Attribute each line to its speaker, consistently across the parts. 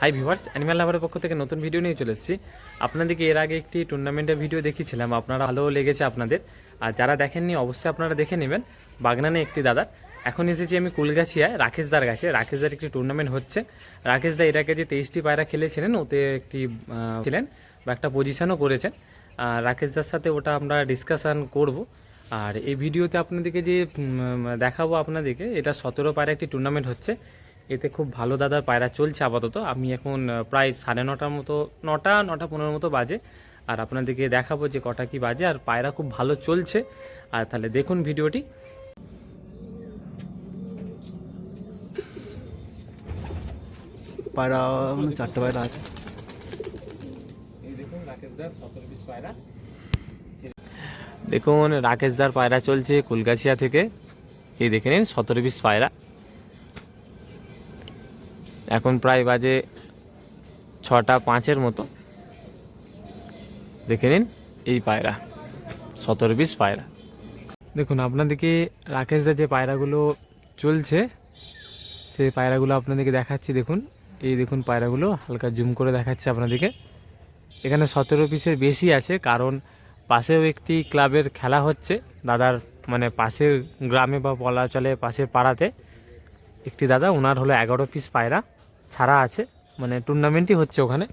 Speaker 1: Hi viewers animal লাভারের পক্ষ থেকে নতুন ভিডিও নিয়ে চলে এসেছি। আপনাদেরকে এর আগে একটি টুর্নামেন্টের ভিডিও দেখিয়েছিলাম। আপনারা ভালো লেগেছে আপনাদের। আর যারা দেখেননি, অবশ্যই আপনারা দেখে নেবেন। বাগনানে একটি দাদার এখন এসেছি আমি কুলগাছিয়ায় রাকেশদার কাছে। রাকেশদার একটি টুর্নামেন্ট হচ্ছে। রাকেশদা এর আগে যে তেইশটি পায়রা খেলেছিলেন, ওতে একটি ছিলেন বা একটা পজিশনও করেছেন। আর রাকেশদার সাথে ওটা আমরা ডিসকাশন করব। আর এই ভিডিওতে আপনাদেরকে যে দেখাবো আপনাদেরকে, এটা সতেরো পায়রা একটি টুর্নামেন্ট হচ্ছে। এতে খুব ভালো দাদার পায়রা চলছে আপাতত। আমি এখন প্রায় সাড়ে নটার মতো নটা নটা পনেরো মতো বাজে। আর আপনাদেরকে দেখাবো যে কটা কি বাজে। আর পায়রা খুব ভালো চলছে। আর তাহলে দেখুন ভিডিওটি।
Speaker 2: পায়রা চারটে পায়রা আছে।
Speaker 1: দেখুন রাকেশদার পায়রা। দেখুন রাকেশদার পায়রা চলছে কুলগাছিয়া থেকে। এই দেখে নিন সতেরো পিস পায়রা। এখন প্রায় বাজে ছটা পাঁচের মতো। দেখে নিন এই পায়রা, সতেরো পিস পায়রা। দেখুন, আপনাদেরকে রাকেশদার যে পায়রাগুলো চলছে, সেই পায়রাগুলো আপনাদেরকে দেখাচ্ছি, দেখুন। এই দেখুন পায়রাগুলো, হালকা জুম করে দেখাচ্ছি আপনাদেরকে। এখানে সতেরো পিসের বেশি আছে, কারণ পাশেও একটি ক্লাবের খেলা হচ্ছে। দাদার মানে পাশের গ্রামে বা বলা চলে পাশের পাড়াতে, একটি দাদা, ওনার হলো এগারো পিস পায়রা। ছাড়া আছে। মানে টুর্নামেন্টই হচ্ছে ওখানে।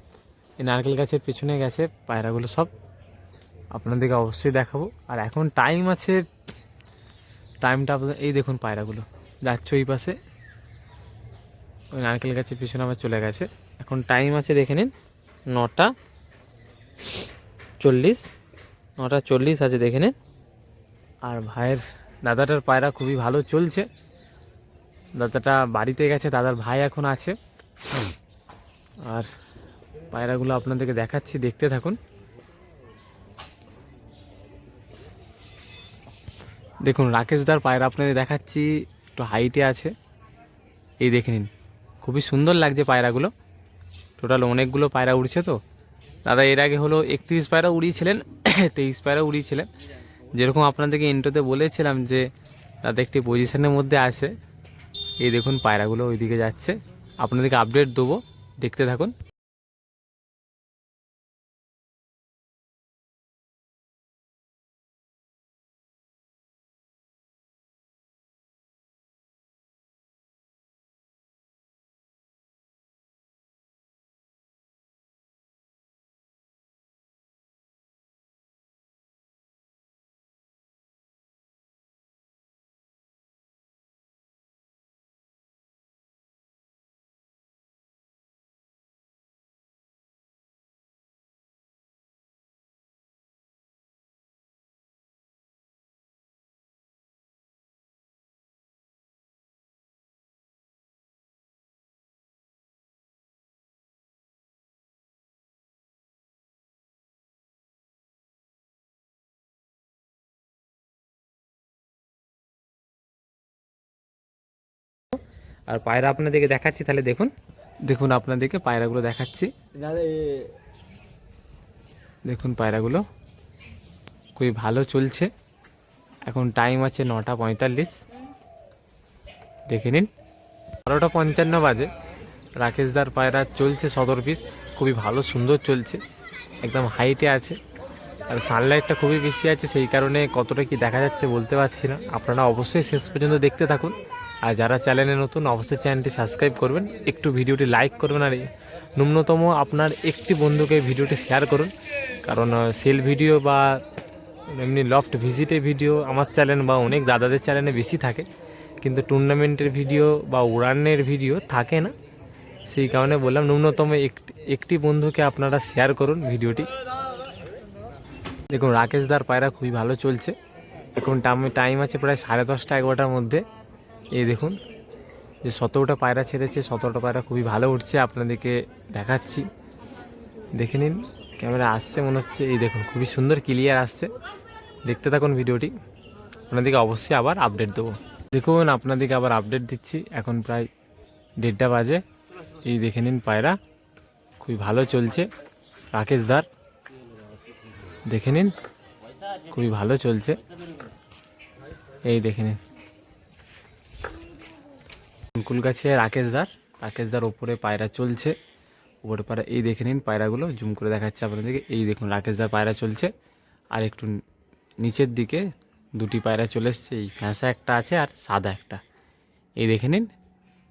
Speaker 1: এই নারকেল গাছের পেছনে গেছে, পায়রাগুলো সব। আপনাদেরকে অবশ্যই দেখাবো। আর এখন টাইম আছে টাইমটা এই দেখুন পায়রাগুলো। যাচ্ছে ওই পাশে। ওই নারকেল গাছের পিছনে আবার চলে গেছে। এখন টাইম আছে, দেখে নিন। নটা চল্লিশ। নটা চল্লিশ আছে, দেখে নিন। আর ভাইয়ের দাদাটার পায়রা খুবই ভালো চলছে। দাদাটা বাড়িতে গেছে, দাদার ভাই এখন আছে। আর পায়রাগুলো আপনাদেরকে দেখাচ্ছি, দেখতে থাকুন। দেখুন রাকেশদার পায়রা আপনাদের দেখাচ্ছি, একটু হাইটে আছে। এই দেখে নিন, খুবই সুন্দর লাগছে পায়রাগুলো। টোটাল অনেকগুলো পায়রা উড়ছে তো। দাদা, এর আগে হলো একত্রিশ পায়রা উড়িয়েছিলেন, তেইশ পায়রা উড়িয়েছিলেন। যেরকম আপনাদেরকে ইন্টোতে বলেছিলাম যে দাদা একটি পজিশনের মধ্যে আছে। এই দেখুন, পায়রাগুলো ওইদিকে যাচ্ছে। আপনাদেরকে আপডেট দেবো। দেখতে থাকুন। আর পায়রা আপনাদেরকে দেখাচ্ছি তাহলে দেখুন। দেখুন আপনাদেরকে পায়রাগুলো দেখাচ্ছি। দেখুন পায়রাগুলো খুবই ভালো চলছে। এখন টাইম আছে নটা পঁয়তাল্লিশ। দেখে নিন। বারোটা পঞ্চান্ন বাজে। রাকেশদার পায়রা চলছে সদর পিস খুবই ভালো সুন্দর চলছে। একদম হাইটে আছে। আর সানলাইটটা খুবই বেশি আছে সেই কারণে কতটা কি দেখা যাচ্ছে বলতে পারছি না। আপনারা অবশ্যই শেষ পর্যন্ত দেখতে থাকুন। আর যারা চ্যানেলে নতুন, অবশ্যই চ্যানেলটি সাবস্ক্রাইব করবেন, একটু ভিডিওটি লাইক করবেন আর ন্যূনতম আপনার একটি বন্ধুকে ভিডিওটি শেয়ার করুন। কারণ সেল ভিডিও বা এমনি লফট ভিজিটের ভিডিও আমার চ্যানেল বা অনেক দাদাদের চ্যানেলে বেশি থাকে। কিন্তু টুর্নামেন্টের ভিডিও বা উড়ানের ভিডিও থাকে না। সেই কারণে বললাম, ন্যূনতম একটি একটি বন্ধুকে আপনারা শেয়ার করুন ভিডিওটি। দেখুন রাকেশদার পায়রা খুবই ভালো চলছে। এখন টাইম আছে প্রায় সাড়ে দশটা, এগারোটার মধ্যে। এই দেখুন, যে সতেরোটা পায়রা ছেড়েছে, সতেরোটা পায়রা খুবই ভালো উঠছে, আপনাদেরকে দেখাচ্ছি। দেখে নিন, ক্যামেরা আসছে মনে হচ্ছে, এই দেখুন, খুবই সুন্দর ক্লিয়ার আসছে। দেখতে থাকুন ভিডিওটি, আপনাদেরকে অবশ্যই আবার আপডেট দেবো। দেখুন, আপনাদেরকে আবার আপডেট দিচ্ছি, এখন প্রায় দেড়টা বাজে। এই দেখে নিন পায়রা, খুবই ভালো চলছে। রাকেশদার দেখে নিন, খুবই ভালো চলছে। এই দেখে নিন। কুলগাছে রাকেশদার। রাকেশদার ওপরে পায়রা চলছে। উপরে পায়রা, এই দেখে নিন পায়রাগুলো, জুম করে দেখাচ্ছে আপনাদেরকে। এই দেখুন রাকেশদার পায়রা চলছে। আর একটু নিচের দিকে দুটি পায়রা চলে এসছে। এই ফ্যাঁসা একটা আছে আর সাদা একটা। এই দেখে নিন,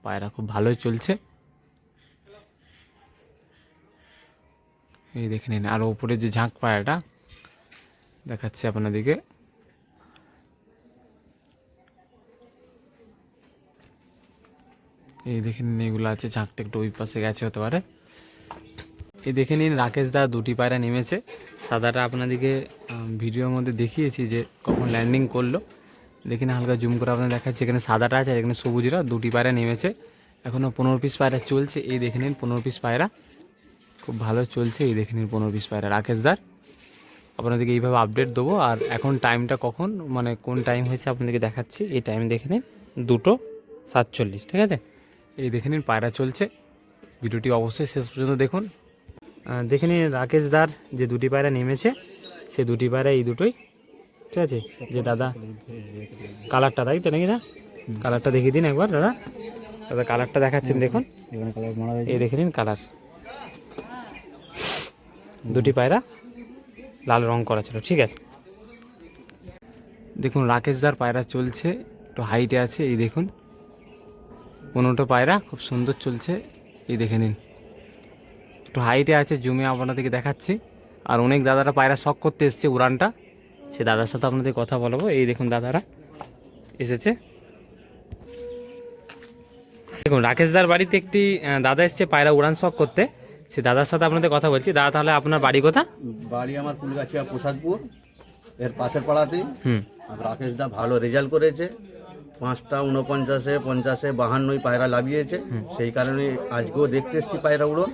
Speaker 1: পায়রা খুব ভালোই চলছে। এই দেখে নিন, আর ওপরে যে ঝাঁক পায়রাটা, দেখাচ্ছে আপনাদেরকে। এই দেখে নিন, এগুলো আছে, ঝাঁকটা একটু ওই পাশে গেছে হতে পারে। এই দেখে নিন, রাকেশ দা দুটি পায়রা নেমেছে। সাদাটা আপনাদেরকে ভিডিওর মধ্যে দেখিয়েছি যে কখন ল্যান্ডিং করল। দেখে হালকা জুম করে আপনাদের দেখাচ্ছি, এখানে সাদাটা আছে এখানে সবুজরা দুটি পায়রা নেমেছে। এখনও পনেরো পিস পায়রা চলছে, এই দেখে নিন, পনেরো পিস পায়রা। খুব ভালো চলছে, এই দেখে নিন, পনেরো পিস পায়রা রাকেশদার আপনাদেরকে এইভাবে আপডেট দেবো, আর এখন টাইমটা কখন মানে কোন টাইম হয়েছে আপনাদেরকে দেখাচ্ছি। এই টাইম দেখে নিন, দুটো সাতচল্লিশ, ঠিক আছে? এই দেখে নিন পায়রা চলছে। ভিডিওটি অবশ্যই শেষ পর্যন্ত দেখুন। দেখে নিন রাকেশদার যে দুটি পায়রা নেমেছে, সে দুটি পায়রা এই দুটোই। ঠিক আছে? যে দাদা কালারটা, তাই তো নাকি না? কালারটা দেখিয়ে দিন একবার, দাদা। দাদা কালারটা দেখাচ্ছেন, দেখুন। এই দেখে নিন কালার। দুটি পায়রা লাল রং করা ছিল, ঠিক আছে? দেখুন রাকেশদার পায়রা চলছে, একটু হাইটে আছে, এই দেখুন। পনেরোটা পায়রা খুব সুন্দর চলছে। এই দেখে নিন। একটু হাইটে আছে জুমে আপনাদেরকে দেখাচ্ছি। আর অনেক দাদারা পায়রা শখ করতে এসছে উড়ানটা। সে দাদার সাথে আপনাদের কথা বলব। এই দেখুন দাদারা এসেছে। দেখুন রাকেশদার বাড়িতে একটি দাদা এসছে পায়রা উড়ান শখ করতে। সে দাদার সাথে আপনাদের কথা বলছি। দাদা তাহলে আপনার বাড়ি কোথা
Speaker 2: বাড়ি আমার কুলগাছিয়া প্রসাদপুর। এর পাশের পাড়াতেই।
Speaker 1: হুম।
Speaker 2: রাকেশ দা ভালো রেজাল্ট করেছে। পাঁচটা উনপঞ্চাশে পঞ্চাশে বাহান্নই পায়রা লাভিয়েছে সেই কারণে আজকেও দেখতে এসছি পায়রা উড়ন।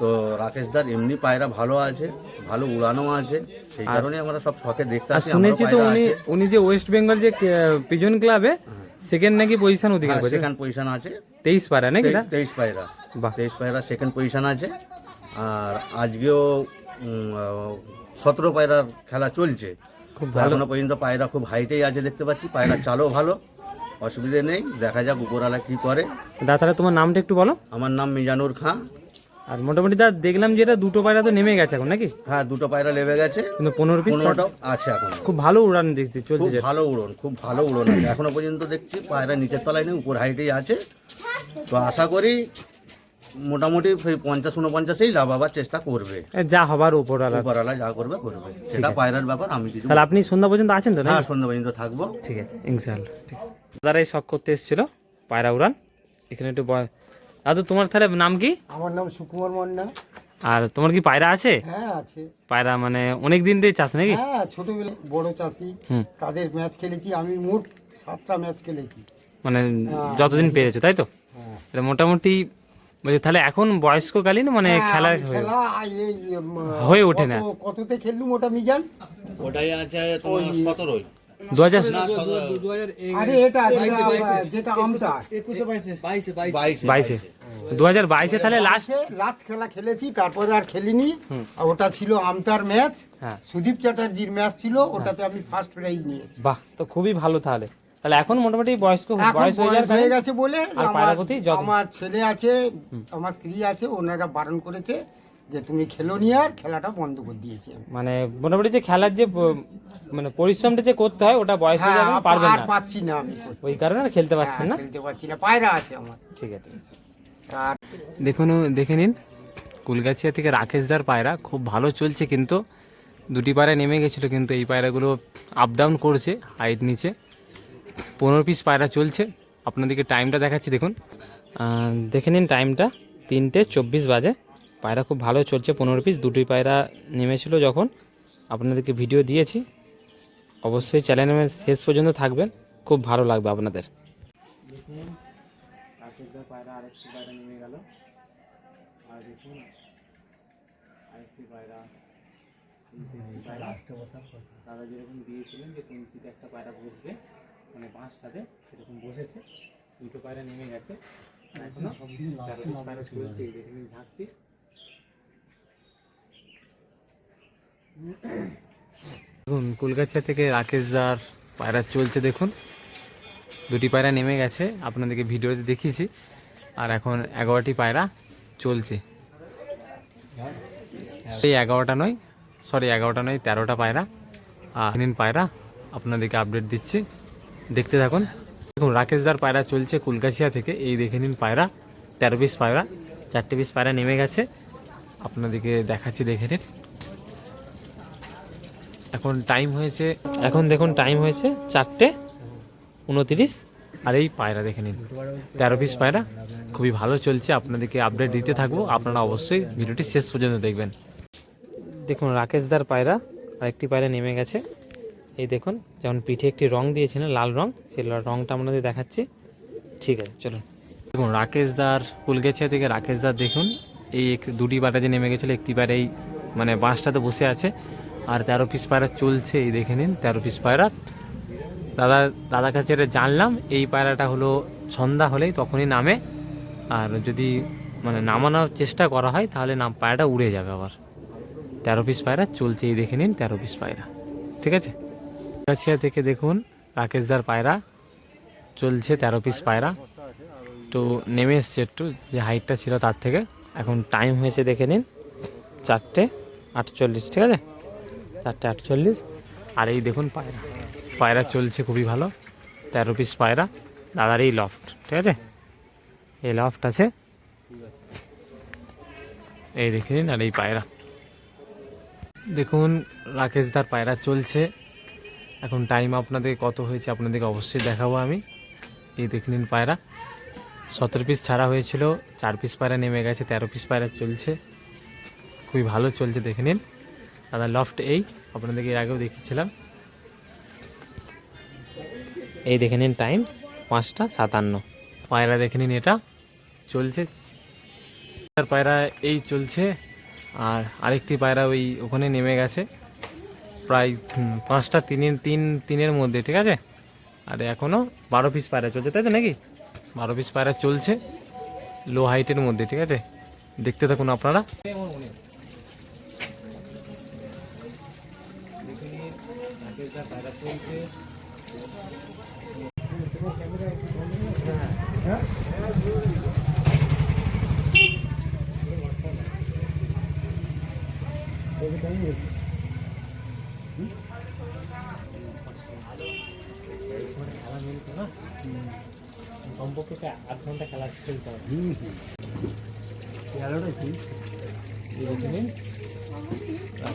Speaker 2: তো রাকেশ দার এমনি পায়রা ভালো আছে ভালো উড়ানো আছে। সেই কারণে আমরা সব শখে দেখতে আসি
Speaker 1: শুনেছি তো উনি উনি যে ওয়েস্ট বেঙ্গল যে পিজন ক্লাবে সেকেন্ড নাকি পজিশন অধিকার করেছে
Speaker 2: সেকেন্ড পজিশন আছে।
Speaker 1: তেইশ পায়রা নাকি
Speaker 2: তেইশ পায়রা।
Speaker 1: বাহ।
Speaker 2: তেইশ পায়রা সেকেন্ড পজিশন আছে। আর আজকেও সতেরো পায়রার খেলা চলছে।
Speaker 1: খুব
Speaker 2: ভালো। এখনও পর্যন্ত পায়রা খুব হাইটেই আছে দেখতে পাচ্ছি পায়রা চালও ভালো অসুবিধে নেই দেখা যাক উপরওয়ালা কি করে।
Speaker 1: দাদা তোমার নামটা একটু বলো।
Speaker 2: আমার নাম মিজানুর খাঁ।
Speaker 1: আর মোটামুটি দা দেখলাম যে এটা দুটো পায়রা তো নেমে গেছে এখন নাকি?
Speaker 2: হ্যাঁ দুটো পায়রা নেমে গেছে।
Speaker 1: কিন্তু পনেরো পিস
Speaker 2: আছে এখন।
Speaker 1: খুব ভালো উড়ান দেখতে চলছে
Speaker 2: খুব ভালো উড়ন খুব ভালো উড়ন আছে। এখনও পর্যন্ত দেখছি পায়রা নিচের তলায় নেই উপর হাইটেই আছে। তো আশা করি মোটামুটি সেই পঞ্চাশ উনপঞ্চাশেই লাভাবার চেষ্টা করবে।
Speaker 1: যা হবার উপর
Speaker 2: উপরওয়ালা যা করবে করবে। সেটা পায়রার ব্যাপার আমি কিছু
Speaker 1: তাহলে আপনি সন্ধ্যা পর্যন্ত আছেন তো না
Speaker 2: হ্যাঁ সন্ধ্যা পর্যন্ত থাকব।
Speaker 1: ঠিক আছে ইনশাআল্লাহ ঠিক আছে। দাদারাই শখ করতে এসেছিল পায়রা উড়ান। এখানে একটু দাদু তোমার তাহলে নাম কি?
Speaker 3: আমার নাম সুকুমার মান্না।
Speaker 1: আর তোমার কি পায়রা আছে?
Speaker 3: হ্যাঁ আছে।
Speaker 1: পায়রা মানে অনেক দিন দিয়ে চাষ নাকি?
Speaker 3: হ্যাঁ ছোটবেলায় বড় চাষি।
Speaker 1: হুম।
Speaker 3: তাদের ম্যাচ খেলেছি আমি মোট সাতটা ম্যাচ খেলেছি।
Speaker 1: মানে যতদিন পেরেছ তাই তো?
Speaker 3: হ্যাঁ।
Speaker 1: মোটামুটি বলছি তাহলে এখন বয়স্ককালীন মানে
Speaker 3: হ্যাঁ,
Speaker 1: খেলা হয়ে ওঠে না।
Speaker 3: কততে খেললুম ওটা মিজান?
Speaker 2: ওটাই আছে তোমার সতেরোই।
Speaker 1: দু হাজার
Speaker 3: আরে এটা যেটা- যেটা আমটা
Speaker 2: বাইশে।
Speaker 1: বাইশে দু হাজার বাইশে তাহলে লাস্ট
Speaker 3: লাস্ট খেলা খেলেছি তারপরে আর খেলিনি। আর ওটা ছিল আমতার ম্যাচ।
Speaker 1: হ্যাঁ।
Speaker 3: সুদীপ চ্যাটার্জির ম্যাচ ছিল ওটাতে আমি ফার্স্ট প্রাইজ নিয়েছি।
Speaker 1: বাহ তো খুবই ভালো তাহলে। তাহলে এখন মোটামুটি বয়স্ক বয়স হয়ে
Speaker 3: হয়ে গেছে বলে আমার
Speaker 1: প্রতি যত্ন।
Speaker 3: আমার ছেলে আছে আমার স্ত্রী আছে ওনারা বারণ করেছে যে তুমি খেলো নি আর খেলাটা বন্ধ করে দিয়েছে।
Speaker 1: মানে মোটামুটি যে খেলার যে মানে পরিশ্রমটা যে করতে হয় ওটা বয়স হয়ে
Speaker 3: হ্যাঁ
Speaker 1: যাবে পারবেন
Speaker 3: আর
Speaker 1: না।
Speaker 3: পাচ্ছি না আমি
Speaker 1: ওই কারণে আর খেলতে পারছেন না?
Speaker 3: হ্যাঁ, খেলতে পারছি না পায়রা আছে আমার।
Speaker 1: ঠিক আছে। ঠিক আছে
Speaker 3: আর
Speaker 1: দেখুন দেখে নিন কুলগাছিয়া থেকে রাকেশদার পায়রা খুব ভালো চলছে কিন্তু দুটি পায়রা নেমে গেছিল কিন্তু এই পায়রাগুলো আপ ডাউন করছে হাইট নিচে। পনেরো পিস পায়রা চলছে। আপনাদেরকে টাইমটা দেখাচ্ছি, দেখুন। দেখে নিন টাইমটা তিনটে চব্বিশ বাজে। পায়রা খুব ভালো চলছে, পনেরো পিস দুটি পায়রা নেমেছিল যখন। আপনাদেরকে ভিডিও দিয়েছি। অবশ্যই চ্যানেলের শেষ পর্যন্ত থাকবেন। খুব ভালো লাগবে আপনাদের। যেরকম দিয়েছিলেন যে কুঞ্চিতে একটা পায়রা বসবে। মানে পাঁচটাতে সেরকম বসেছে। দুটো পায়রা নেমে গেছে। এখনও পায়রা চলছে এই দেখুন ঝাঁকটি দেখুন কলকাতা থেকে রাকেশ রাকেশদার পায়রা চলছে দেখুন। দুটি পায়রা নেমে গেছে আপনাদেরকে ভিডিওতে দেখিয়েছি। আর এখন এগারোটি পায়রা চলছে। সেই এগারোটা নয় সরি এগারোটা নয় তেরোটা পায়রা। আর নিন পায়রা আপনাদেরকে আপডেট দিচ্ছি। দেখতে থাকুন। দেখুন, রাকেশদার পায়রা চলছে কুলকাছিয়া থেকে। এই দেখে নিন পায়রা, তেরো পিস পায়রা, চারটে পিস পায়রা নেমে গেছে। আপনাদেরকে দেখাচ্ছি, দেখে নিন। এখন টাইম হয়েছে, এখন দেখুন টাইম হয়েছে চারটে উনতিরিশ। আর এই পায়রা দেখে নিন, তেরো পিস পায়রা। খুবই ভালো চলছে, আপনাদেরকে আপডেট দিতে থাকব। আপনারা অবশ্যই ভিডিওটি শেষ পর্যন্ত দেখবেন। দেখুন, রাকেশদার পায়রা আরেকটি পায়রা নেমে গেছে। এই দেখুন, যেমন পিঠে একটি রং দিয়েছিলেন লাল রং, সেই রংটা আপনাদের দেখাচ্ছি। ঠিক আছে, চলুন। দেখুন রাকেশদার কুলগেছিয়া থেকে রাকেশদার দেখুন, এই দুটি পায়রা যে নেমে গেছিল, একটি পায়রা এই মানে বাঁশটাতে বসে আছে। আর তেরো পিস পায়রা চলছে, এই দেখে নিন, তেরো পিস পায়রা। দাদা, দাদার কাছে এটা জানলাম, এই পায়রাটা হলো সন্ধ্যা হলেই তখনই নামে। আর যদি মানে নামানোর চেষ্টা করা হয়, তাহলে নাম, পায়রাটা উড়ে যাবে আবার। তেরো পিস পায়রা চলছে, এই দেখে নিন, তেরো পিস পায়রা। ঠিক আছে? গাছিয়া থেকে দেখুন রাকেশদার পায়রা। চলছে তেরো পিস পায়রা। তো নেমে এসছে একটু, যে হাইটটা ছিল তার থেকে। এখন টাইম হয়েছে দেখে নিন, চারটে আটচল্লিশ, ঠিক আছে? চারটে আটচল্লিশ। আর এই দেখুন পায়রা। পায়রা চলছে খুবই ভালো। তেরো পিস পায়রা। দাদার এই লফট ঠিক আছে? এই লফট আছে। এই দেখে নিন আর এই পায়রা। দেখুন রাকেশদার পায়রা চলছে। এখন টাইম আপনাদের কত হয়েছে আপনাদেরকে অবশ্যই দেখাবো আমি। এই দেখে নিন পায়রা। সতেরো পিস ছাড়া হয়েছিল, চার পিস পায়রা নেমে গেছে, তেরো পিস পায়রা চলছে। খুবই ভালো চলছে, দেখে নিন। দাদা লফট এই, আপনাদেরকে এর আগেও দেখিয়েছিলাম। এই দেখে নিন টাইম পাঁচটা সাতান্ন। পায়রা দেখে নিন এটা, চলছে। পায়রা এই চলছে, আর আরেকটি পায়রা ওই ওখানে নেমে গেছে। প্রায় পাঁচটা তিনের, তিন, তিনের মধ্যে, ঠিক আছে? আর এখনও বারো পিস পায়রা চলছে, তাই তো নাকি? বারো পিস পায়রা চলছে লো হাইটের মধ্যে, ঠিক আছে? দেখতে থাকুন আপনারা।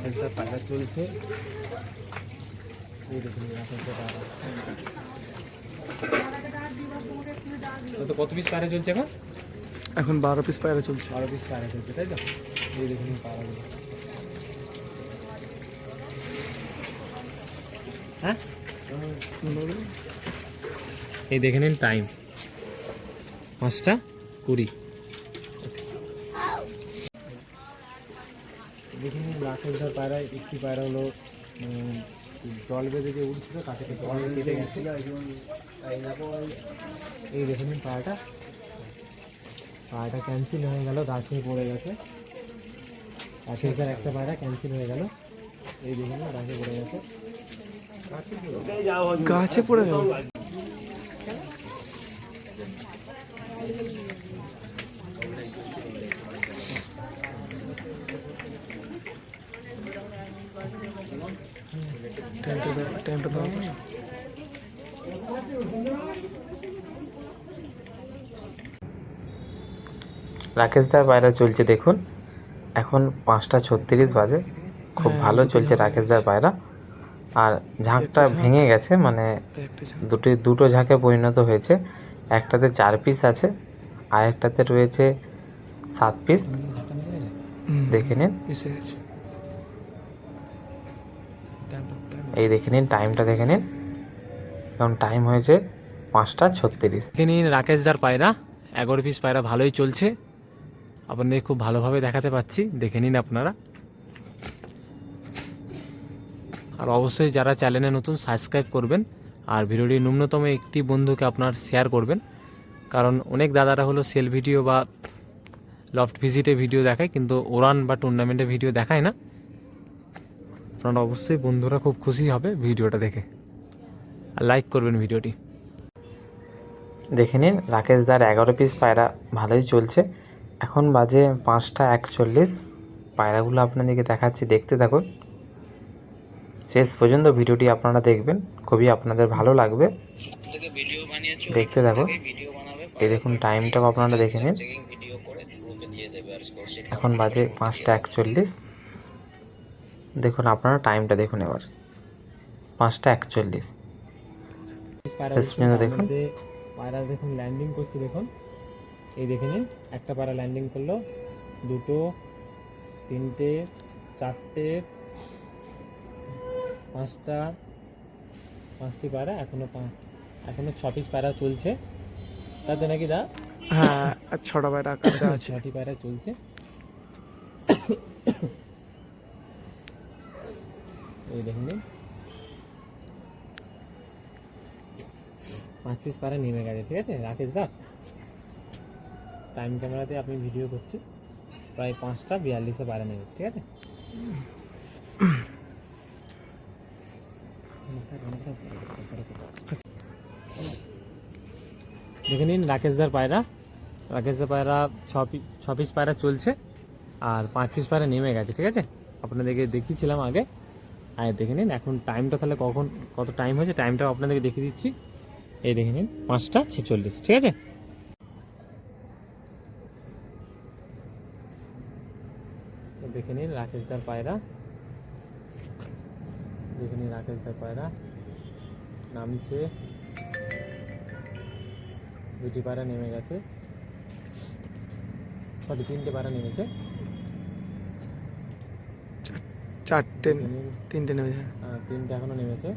Speaker 1: ঘণ্টা পায়রা চলছে কত পিস পায়রা চলছে এখন
Speaker 4: এখন বারো পিস পায়রা চলছে।
Speaker 1: বারো পিস পায়রা চলছে, তাই তো? এই দেখে নিন পায়রাগুলো। হ্যাঁ এই দেখে নিন টাইম। পাঁচটা কুড়ি। দেখে নিন রাকেশদার পায়রা একটি পায়রা হলো জল বেঁধে যে উঠছিল তাতে জল কেটে গেছে এই দেখে নিন পায়রাটা। পায়রাটা ক্যান্সেল হয়ে গেল গাছে পড়ে গেছে। একটা পায়রা ক্যান্সেল হয়ে গেল। এই দেখে নিন গাছে পড়ে গেছে।
Speaker 4: গাছে পড়ে গেল টাইমটা
Speaker 1: রাকেশদার পায়রা চলছে, দেখুন। এখন পাঁচটা ছত্রিশ বাজে। খুব ভালো চলছে রাকেশদার পায়রা। আর ঝাঁকটা ভেঙে গেছে মানে দুটি দুটো ঝাঁকে পরিণত হয়েছে। একটাতে চার পিস আছে আর একটাতে রয়েছে সাত পিস দেখে নিন। এই দেখে নিন টাইমটা দেখে নিন। এখন টাইম হয়েছে পাঁচটা ছত্রিশ। দেখে নিন রাকেশদার পায়রা এগারো পিস পায়রা ভালোই চলছে। আপনাদের খুব ভালোভাবে দেখাতে পাচ্ছি। দেখে নিন আপনারা। আর অবশ্যই যারা চ্যানেলে নতুন সাবস্ক্রাইব করবেন আর ভিডিওটি ন্যূনতম একটি বন্ধুকে আপনার শেয়ার করবেন। কারণ অনেক দাদারা হলো সেল ভিডিও বা লফট ভিজিটে ভিডিও দেখায়, কিন্তু ওরান বা টুর্নামেন্টে ভিডিও দেখায় না। আপনারা অবশ্যই বন্ধুরা খুব খুশি হবে ভিডিওটা দেখে। আর লাইক করবেন ভিডিওটি। দেখে নিন রাকেশদার এগারো পিস পায়রা ভালোই চলছে। এখন বাজে পাঁচটা একচল্লিশ।
Speaker 5: পায়রাগুলো আপনাদেরকে দেখাচ্ছি, দেখতে থাকুন। শেষ পর্যন্ত ভিডিওটি আপনারা দেখবেন। খুবই আপনাদের ভালো লাগবে। দেখতে থাকুন এই দেখুন টাইমটাও আপনারা দেখে নিন। এখন বাজে পাঁচটা একচল্লিশ। দেখুন আপনারা টাইমটা দেখুন এবার। পাঁচটা একচল্লিশ। শেষ পর্যন্ত দেখুন।
Speaker 1: পায়রা দেখুন ল্যান্ডিং করছে দেখুন। এই দেখে নিন একটা পায়রা ল্যান্ডিং করল। দুটো তিনটে চারটে পাঁচটা পাঁচটি পায়রা এখনও এখনও ছ পিস পায়রা চলছে। তার জন্য কি দা?
Speaker 4: হ্যাঁ ছটা পায়রা আকাশে আছে।
Speaker 1: ছটি পায়রা চলছে। এই দেখুন। পাঁচ পিস পায়রা নেমে গেছে ঠিক আছে? রাকেশ দা টাইম ক্যামেরাতে আপনি ভিডিও করছি প্রায় পাঁচটা বিয়াল্লিশে পায়রা নেমে ঠিক আছে? দেখে নিন, রাকেশদার পায়রা। রাকেশদার পায়রা ছ ছ পিস পায়রা চলছে, আর পাঁচ পিস পায়রা নেমে গেছে, ঠিক আছে? আপনাদেরকে দেখিয়েছিলাম আগে। আর দেখে নিন, এখন টাইমটা তাহলে কখন, কত টাইম হয়েছে টাইমটাও আপনাদেরকে দেখিয়ে দিচ্ছি। এই দেখে নিন, পাঁচটা ছেচল্লিশ, ঠিক আছে? দেখে নিন, রাকেশদার পায়রা। দেখে নিন, রাকেশদার পায়রা। নামছে। দুটি পাড়া নেমে গেছে। সরি তিনটে পাড়া নেমেছে।
Speaker 4: চারটে তিনটে নেমেছে।
Speaker 1: আহ, তিনটে এখনও নেমেছে।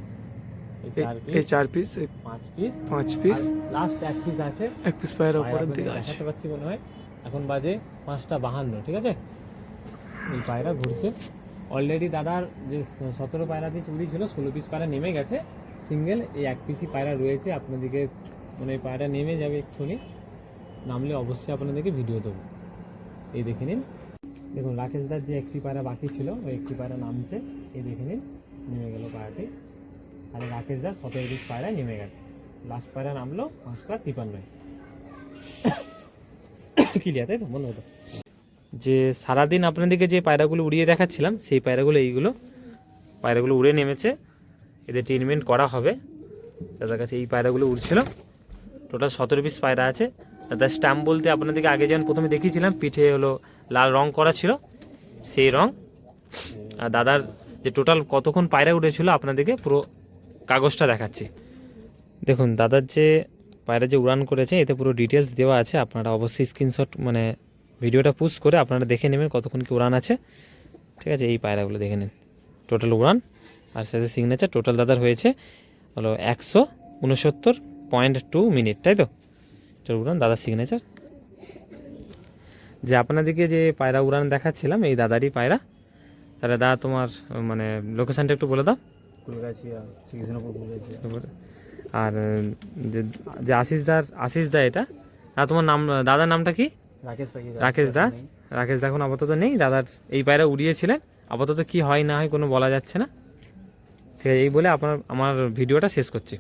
Speaker 1: এই চার পিস পাঁচ পিস
Speaker 4: পাঁচ পিস
Speaker 1: লাস্ট এক পিস আছে।
Speaker 4: এক পিস পায়ের
Speaker 1: পায়রা
Speaker 4: ওপরের দিকে
Speaker 1: আপনাদের
Speaker 4: আছে।
Speaker 1: দেখাতে পাচ্ছি মনে হয়। এখন বাজে পাঁচটা বাহান্ন ঠিক আছে? এই পায়রা ঘুরছে। অলরেডি দাদার যে সতেরো পায়রা পিস উড়ি ছিল ষোলো পিস পায়রা নেমে গেছে। সিঙ্গেল এই এক পিসি পায়রা রয়েছে, আপনাদেরকে মানে পায়রা নেমে যাবে এক্ষুনি। নামলে অবশ্যই আপনাদেরকে ভিডিও দেবো। এই দেখে নিন। দেখুন, রাকেশ রাকেশদার যে একটি পায়রা বাকি ছিল, ওই একটি পায়রা নামছে। এই দেখে নিন, নেমে গেল পায়রাটি। আর রাকেশদার সতেরো পিস পায়রা নেমে গেছে। লাস্ট পায়রা নামলো পাঁচটা তিপান্নয়। ক্লিয়ার তাই তো? মনে হতো যে সারাদিন আপনাদেরকে যে পায়রাগুলো উড়িয়ে দেখাচ্ছিলাম, সেই পায়রাগুলো এইগুলো। পায়রাগুলো উড়ে নেমেছে। এদের ট্রিটমেন্ট করা হবে। তাদের কাছে এই পায়রাগুলো উড়ছিল। টোটাল সতেরো পিস পায়রা আছে। তার স্ট্যাম্প বলতে আপনাদেরকে আগে যেমন প্রথমে দেখিয়েছিলাম, পিঠে হলো লাল রং করা ছিল, সেই রং। আর দাদার যে টোটাল কতক্ষণ পায়রা উঠেছিল আপনাদেরকে পুরো কাগজটা দেখাচ্ছি। দেখুন, দাদার যে পায়রা যে উড়ান করেছে, এতে পুরো ডিটেলস দেওয়া আছে। আপনারা অবশ্যই স্ক্রিনশট মানে ভিডিওটা পুশ করে আপনারা দেখে নেবেন কতক্ষণ কি উড়ান আছে। ঠিক আছে, এই পায়রাগুলো দেখে নিন। টোটাল উড়ান আর সাথে সিগনেচার টোটাল দাদার হয়েছে হলো একশো উনসত্তর পয়েন্ট টু মিনিট তাই তো? এটার উড়ান দাদার সিগনেচার যে আপনাদেরকে যে পায়রা উড়ান দেখাচ্ছিলাম এই দাদারই পায়রা। তাহলে দাদা তোমার মানে লোকেশানটা একটু বলে দাও। আর যে যে আশিস দার আশিস দা এটা। দাদা তোমার নাম দাদার নামটা কি? রাকেশ দা। রাকেশ দা এখন আপাতত নেই। দাদার এই পায়রা উড়িয়েছিলেন। আপাতত কি হয় না হয় কোনো বলা যাচ্ছে না। ঠিক আছে এই বলে আপনার আমার ভিডিওটা শেষ করছি।